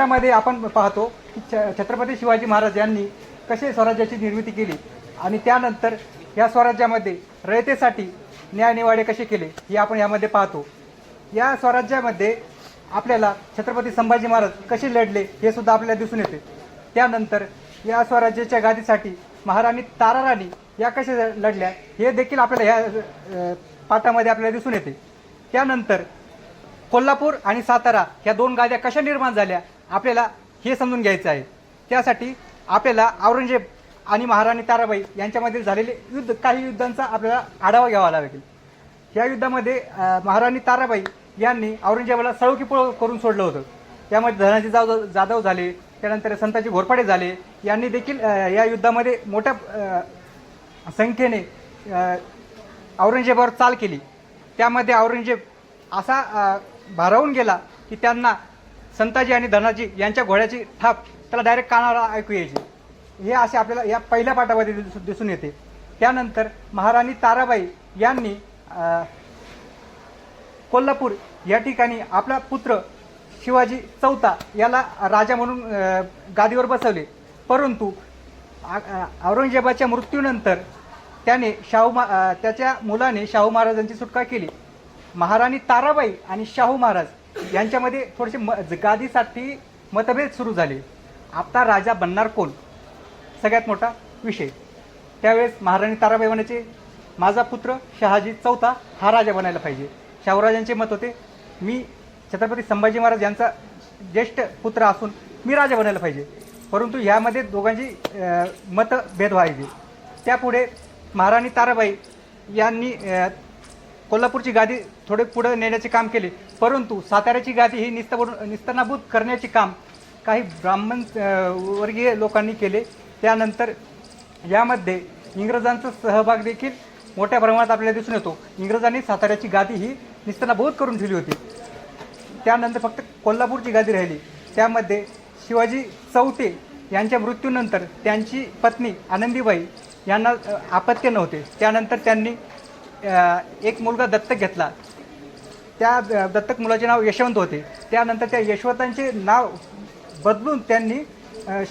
मध्ये आपण पाहतो की छ- छत्रपती शिवाजी महाराज यांनी कसे स्वराज्याची निर्मिती केली आणि त्यानंतर या स्वराज्यामध्ये रयतेसाठी न्यायनिवाडे कसे केले हे आपण यामध्ये पाहतो. या स्वराज्यामध्ये आपल्याला छत्रपती संभाजी महाराज कसे लढले हे सुद्धा आपल्याला दिसून येते. त्यानंतर या स्वराज्याच्या गादीसाठी महाराणी ताराराणी या कशा लढल्या हे देखील आपल्याला ह्या पाठामध्ये आपल्याला दिसून येते. त्यानंतर कोल्हापूर आणि सातारा या दोन गाद्या कशा निर्माण झाल्या आपल्याला हे समजून घ्यायचं आहे. त्यासाठी आपल्याला औरंगजेब आणि महाराणी ताराबाई यांच्यामध्ये झालेले युद्ध काही युद्धांचा आपल्याला आढावा घ्यावा लागेल. या युद्धामध्ये महाराणी ताराबाई यांनी औरंगजेबाला सळोकीपळ करून सोडलं होतं. त्यामध्ये धनाजी जाधव जाधव झाले त्यानंतर संताजी घोरपाडे झाले. यांनी देखील या युद्धामध्ये मोठ्या संख्येने औरंगजेबावर चाल केली. त्यामध्ये औरंगजेब असा भारावून गेला की त्यांना संताजी आणि धनाजी यांच्या घोड्याची थाप त्याला डायरेक्ट कानाला ऐकू यायची. हे असे आपल्याला या पहिल्या पाठामध्ये दिसून येते. त्यानंतर महाराणी ताराबाई यांनी कोल्हापूर या ठिकाणी आपला पुत्र शिवाजी चौथा याला राजा म्हणून गादीवर बसवले. परंतु औरंगजेबाच्या मृत्यूनंतर त्याने शाहू मा त्याच्या मुलाने शाहू महाराजांची सुटका केली. महाराणी ताराबाई आणि शाहू महाराज यांच्यामध्ये थोडेसे म गादीसाठी मतभेद सुरू झाले. आता राजा बनणार कोण? सगळ्यात मोठा विषय. त्यावेळेस महाराणी ताराबाई म्हणायचे माझा पुत्र शहाजी चौथा हा राजा बनायला पाहिजे. शाहूराजांचे मत होते मी छत्रपती संभाजी महाराज यांचा ज्येष्ठ पुत्र असून मी राजा बनायला पाहिजे. परंतु ह्यामध्ये दोघांची मतभेद व्हायचे. त्यापुढे महाराणी ताराबाई यांनी कोल्हापूरची गादी थोडे पुढे नेण्याचे काम केले. परंतु साताऱ्याची गादी ही निस्तबूड निस्तनाभूत करण्याचे काम काही ब्राह्मण वर्गीय लोकांनी केले. त्यानंतर यामध्ये इंग्रजांचा सहभाग देखील मोठ्या प्रमाणात आपल्याला दिसून येतो. इंग्रजांनी साताऱ्याची गादी ही निस्तनाभूत करून ठेवली होती. त्यानंतर फक्त कोल्हापूरची गादी राहिली. त्यामध्ये शिवाजी चौथे यांच्या मृत्यूनंतर त्यांची पत्नी आनंदीबाई यांना आपत्य नव्हते. त्यानंतर त्यांनी एक मुलगा दत्तक घेतला. त्या दत्तक मुलाचे नाव यशवंत होते. त्यानंतर त्या यशवंतांचे नाव बदलून त्यांनी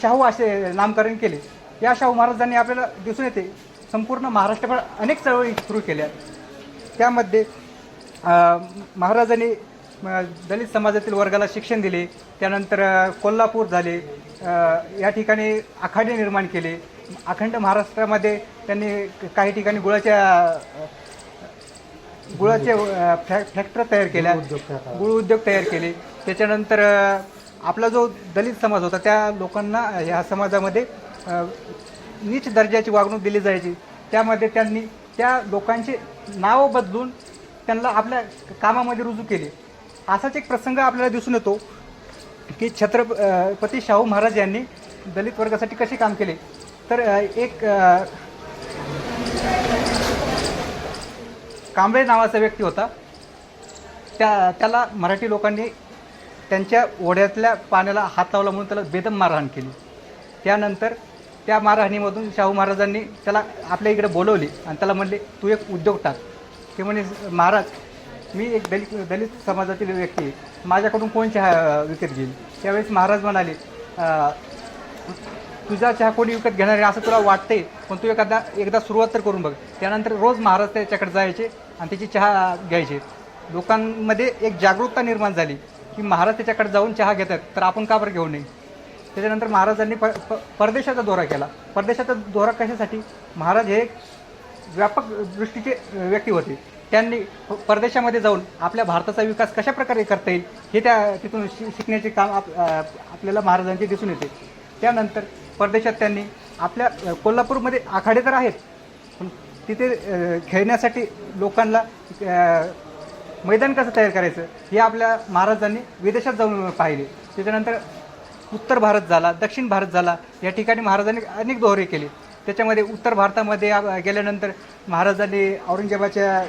शाहू असे नामकरण केले. या शाहू महाराजांनी आपल्याला दिसून येते संपूर्ण महाराष्ट्रभर अनेक चळवळी सुरू केल्या. त्यामध्ये महाराजांनी दलित समाजातील वर्गाला शिक्षण दिले. त्यानंतर कोल्हापूर झाले. या ठिकाणी आखाडे निर्माण केले. अखंड महाराष्ट्रामध्ये त्यांनी काही ठिकाणी गुळाच्या गुळाचे फॅ फॅक्टरी तयार केल्या. गुळ उद्योग तयार केले. त्याच्यानंतर आपला जो दलित समाज होता त्या लोकांना ह्या समाजामध्ये नीच दर्जाची वागणूक दिली जायची. त्यामध्ये त्यांनी त्या लोकांचे नाव बदलून त्यांना आपल्या कामामध्ये रुजू केले. असाच एक प्रसंग आपल्याला दिसून येतो की छत्रपती शाहू महाराज यांनी दलित वर्गासाठी कसे काम केले? तर एक कांबळे नावाचा व्यक्ती होता. त्या त्याला मराठी लोकांनी त्यांच्या ओढ्यातल्या पाण्याला हात लावला म्हणून त्याला बेदम मारहाण केली. त्यानंतर त्या मारहाणीमधून शाहू महाराजांनी त्याला आपल्या इकडे बोलवले आणि त्याला म्हणले तू एक उद्योग टाक. ते म्हणे महाराज मी एक दलित दलित समाजातील व्यक्ती आहे. माझ्याकडून कोण हा विकत घेईल? त्यावेळेस महाराज म्हणाले तुझा चहा कोणी विकत घेणार आहे असं तुला वाटते पण तू एखादा एकदा सुरुवात तर करून बघ. त्यानंतर रोज महाराज त्याच्याकडे जायचे आणि त्याची चहा घ्यायचे. लोकांमध्ये एक जागरूकता निर्माण झाली की महाराज त्याच्याकडे जाऊन चहा घेतात तर आपण का बरं घेऊ नये? त्याच्यानंतर महाराजांनी प प परदेशाचा दौरा केला. परदेशाचा दौरा कशासाठी? महाराज हे एक व्यापक दृष्टीचे व्यक्ती होते. त्यांनी परदेशामध्ये जाऊन आपल्या भारताचा विकास कशा प्रकारे करता येईल हे त्या तिथून शिकण्याचे काम आप आपल्याला महाराजांचे दिसून येते. त्यानंतर परदेशात त्यांनी आपल्या कोल्हापूरमध्ये आखाडे तर आहेत पण तिथे खेळण्यासाठी लोकांना मैदान कसं तयार करायचं हे आपल्या महाराजांनी विदेशात जाऊन पाहिले. त्याच्यानंतर उत्तर भारत झाला दक्षिण भारत झाला या ठिकाणी महाराजांनी अनेक दौरे केले. त्याच्यामध्ये उत्तर भारतामध्ये गेल्यानंतर महाराजांनी औरंगजेबाच्या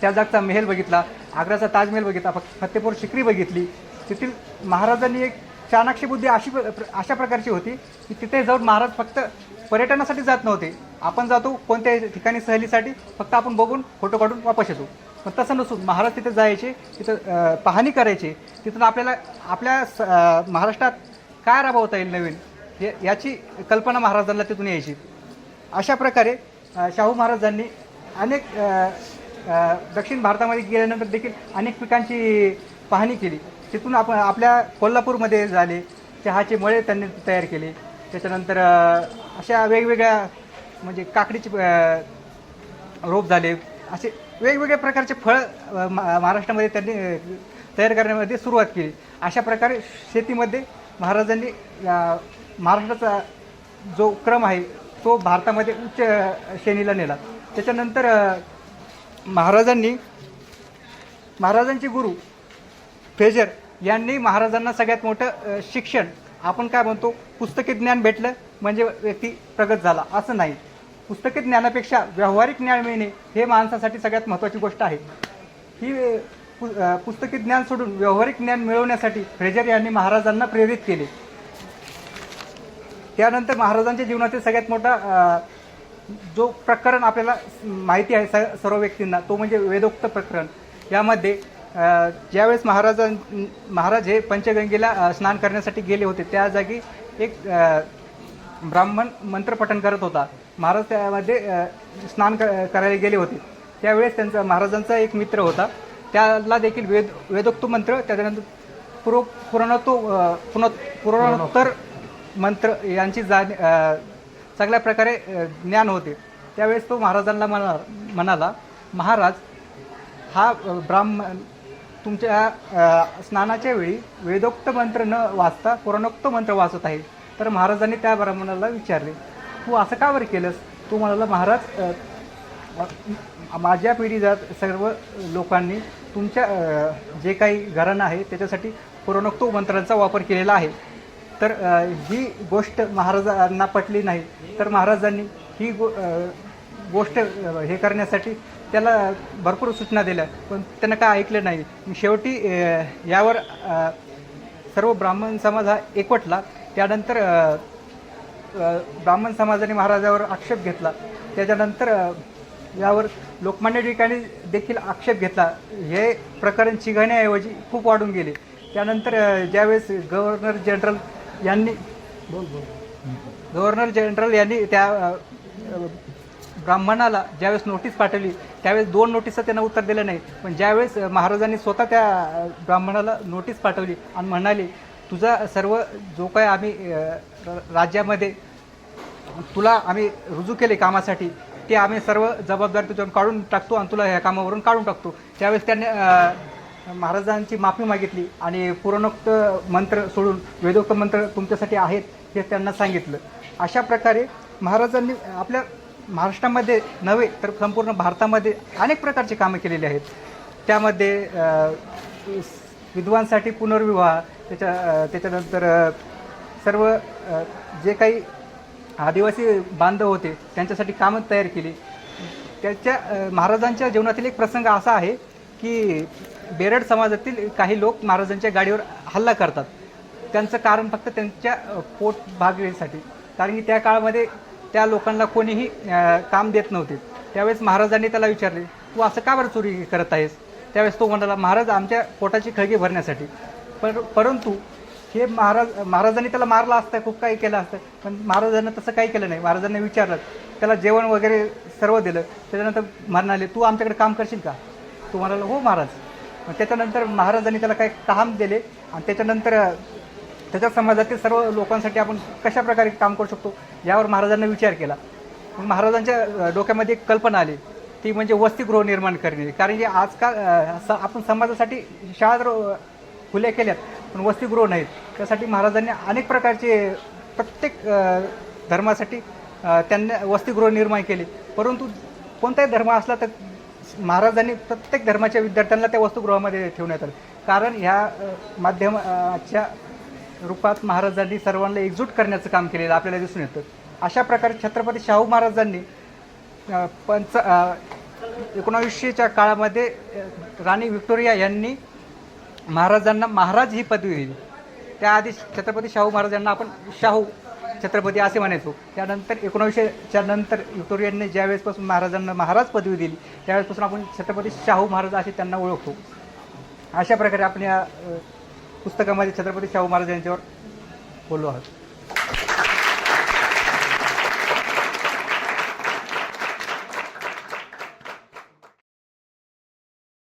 त्या जागचा महल बघितला आग्राचा ताजमहल बघितला फतेपूर शिकरी बघितली. तेथील महाराजांनी एक चाणाक्षी बुद्धी अशी प- प्र- अशा प्रकारची होती की तिथे जाऊन महाराज फक्त पर्यटनासाठी जात नव्हते. आपण जातो कोणत्या ठिकाणी सहलीसाठी फक्त आपण बघून फोटो काढून वापस येतो. पण तसं नसून महाराज तिथे जायचे तिथं पाहणी करायची. तिथून आपल्याला आपल्या स- महाराष्ट्रात काय राबवता येईल नवीन हे याची कल्पना महाराजांना तिथून यायची. अशा प्रकारे शाहू महाराजांनी अनेक दक्षिण भारतामध्ये गेल्यानंतर देखील अनेक पिकांची पाहणी केली. तिथून आपण आपल्या कोल्हापूरमध्ये झाले चहाचे मळे त्यांनी तयार केले. त्याच्यानंतर अशा वेगवेगळ्या म्हणजे काकडीचे रोप झाले. असे वेगवेगळ्या प्रकारचे फळ मा- महाराष्ट्रामध्ये त्यांनी तयार करण्यामध्ये सुरुवात केली. अशा प्रकारे शेतीमध्ये महाराजांनी महाराष्ट्राचा जो क्रम आहे तो भारतामध्ये उच्च श्रेणीला नेला. त्याच्यानंतर महाराजांनी महाराजांचे गुरु फेजर यांनी महाराजांना सगळ्यात मोठं शिक्षण आपण काय म्हणतो पुस्तकी ज्ञान भेटलं म्हणजे व्यक्ती प्रगत झाला असं नाही. पुस्तकी ज्ञानापेक्षा व्यावहारिक ज्ञान मिळणे हे माणसासाठी सगळ्यात महत्त्वाची गोष्ट आहे. ही पु पुस्तकी ज्ञान सोडून व्यावहारिक ज्ञान मिळवण्यासाठी फ्रेजर यांनी महाराजांना प्रेरित केले. त्यानंतर महाराजांच्या जीवनातील सगळ्यात मोठा जो प्रकरण आपल्याला माहिती आहे स सर्व व्यक्तींना तो म्हणजे वेदोक्त प्रकरण. यामध्ये ज्यावेळेस महाराजां महाराज हे पंचगंगेला स्नान करण्यासाठी गेले होते त्या जागी एक ब्राह्मण मंत्रपठण करत होता. महाराज त्यामध्ये स्नान क- करायला गेले होते. त्यावेळेस त्यांचा महाराजांचा एक मित्र होता. त्याला देखील वेद वेदोक्त मंत्र त्याच्यानंतर पुरो पुराणतो पुन पुराणोत्तर मंत्र यांची जाण चांगल्या सगळ्या प्रकारे ज्ञान होते. त्यावेळेस तो महाराजांना म्हणा म्हणाला महाराज हा ब्राह्मण तुमच्या स्नानाच्या वेळी वेदोक्त मंत्र न वाचता पुराणोक्त मंत्र वाचत आहे. तर महाराजांनी त्या ब्राह्मणाला विचारले तू असं का बरं केलंस? तू म्हणाला महाराज माझ्या पिढीजात सर्व लोकांनी तुमच्या जे काही घराणं आहे त्याच्यासाठी पुराणोक्त मंत्रांचा वापर केलेला आहे. तर ही गोष्ट महाराजांना पटली नाही. तर महाराजांनी ही गो गोष्ट हे करण्यासाठी त्याला भरपूर सूचना दिल्या पण त्यानं काय ऐकलं नाही. शेवटी यावर सर्व ब्राह्मण समाज हा एकवटला. त्यानंतर ब्राह्मण समाजाने महाराजावर आक्षेप घेतला. त्याच्यानंतर यावर लोकमान्य टिकाणी देखील आक्षेप घेतला. हे प्रकरण चिघण्याऐवजी खूप वाढून गेले. त्यानंतर ज्यावेळेस गव्हर्नर जनरल यांनी बोल बोल. गव्हर्नर जनरल यांनी त्या ब्राह्मणाला ज्यावेळेस नोटीस पाठवली त्यावेळेस दोन नोटीसचं त्यांना उत्तर दिलं नाही. पण ज्यावेळेस महाराजांनी स्वतः त्या ब्राह्मणाला नोटीस पाठवली आणि म्हणाले तुझा सर्व जो काय आम्ही राज्यामध्ये तुला आम्ही रुजू केले कामासाठी ते आम्ही सर्व जबाबदारी तुझ्यावर काढून टाकतो आणि तुला ह्या कामावरून काढून टाकतो. त्यावेळेस त्यांनी महाराजांची माफी मागितली आणि पुराणोक्त मंत्र सोडून वेदोक्त मंत्र तुमच्यासाठी आहेत हे त्यांना सांगितलं. अशा प्रकारे महाराजांनी आपल्या महाराष्ट्रामध्ये नव्हे तर संपूर्ण भारतामध्ये अनेक प्रकारची कामं केलेली आहेत. त्यामध्ये विधवांसाठी विद्वांसाठी पुनर्विवाह त्याच्या त्याच्यानंतर सर्व जे काही आदिवासी बांधव होते त्यांच्यासाठी कामं तयार केली. त्याच्या महाराजांच्या जीवनातील एक प्रसंग असा आहे की बेरड समाजातील काही लोक महाराजांच्या गाडीवर हल्ला करतात. त्यांचं कारण फक्त त्यांच्या पोट भागण्यासाठी कारण की त्या काळामध्ये त्या लोकांना कोणीही काम देत नव्हते. त्यावेळेस महाराजांनी त्याला विचारले तू असं का बरं चोरी करत आहेस? त्यावेळेस तो म्हणाला महाराज आमच्या पोटाची खळगी भरण्यासाठी. पर परंतु हे महाराज महाराजांनी त्याला मारलं असतं खूप काही केलं असतं पण महाराजांना तसं काही केलं नाही. महाराजांनी विचारलं त्याला जेवण वगैरे सर्व दिलं. त्याच्यानंतर म्हणाले तू आमच्याकडे काम करशील का? तो म्हणाला हो महाराज. मग त्याच्यानंतर महाराजांनी त्याला काही काम दिले आणि त्याच्यानंतर त्याच्या समाजातील सर्व लोकांसाठी आपण कशा प्रकारे काम करू शकतो यावर महाराजांनी विचार केला. मग महाराजांच्या डोक्यामध्ये एक कल्पना आली. ती म्हणजे वसतिगृह निर्माण करणे. कारण की आजकाल स- आपण समाजासाठी शाळा तर खुल्या केल्यात पण वसतिगृह नाहीत. त्यासाठी महाराजांनी अनेक प्रकारचे प्रत्येक धर्मासाठी त्यांना वसतिगृह निर्माण केले. परंतु कोणताही धर्म असला तर महाराजांनी प्रत्येक धर्माच्या विद्यार्थ्यांना त्या वसतिगृहामध्ये ठेवण्यात आलं. कारण ह्या माध्यमाच्या रूपात महाराजांनी सर्वांना एकजूट करण्याचं काम केलेलं आपल्याला दिसून येतं. अशा प्रकारे छत्रपती शाहू महाराजांनी पंच एकोणावीसशेच्या काळामध्ये राणी व्हिक्टोरिया यांनी महाराजांना महाराज ही पदवी दिली. त्याआधी छत्रपती शाहू महाराजांना आपण शाहू छत्रपती असे म्हणायचो. त्यानंतर एकोणावीसशेच्या नंतर विक्टोरियांनी ज्यावेळेसपासून महाराजांना महाराज पदवी दिली त्यावेळेसपासून आपण छत्रपती शाहू महाराज असे त्यांना ओळखतो. अशा प्रकारे आपण या पुस्तकामध्ये छत्रपती शाहू महाराज यांच्यावर बोललो आहोत.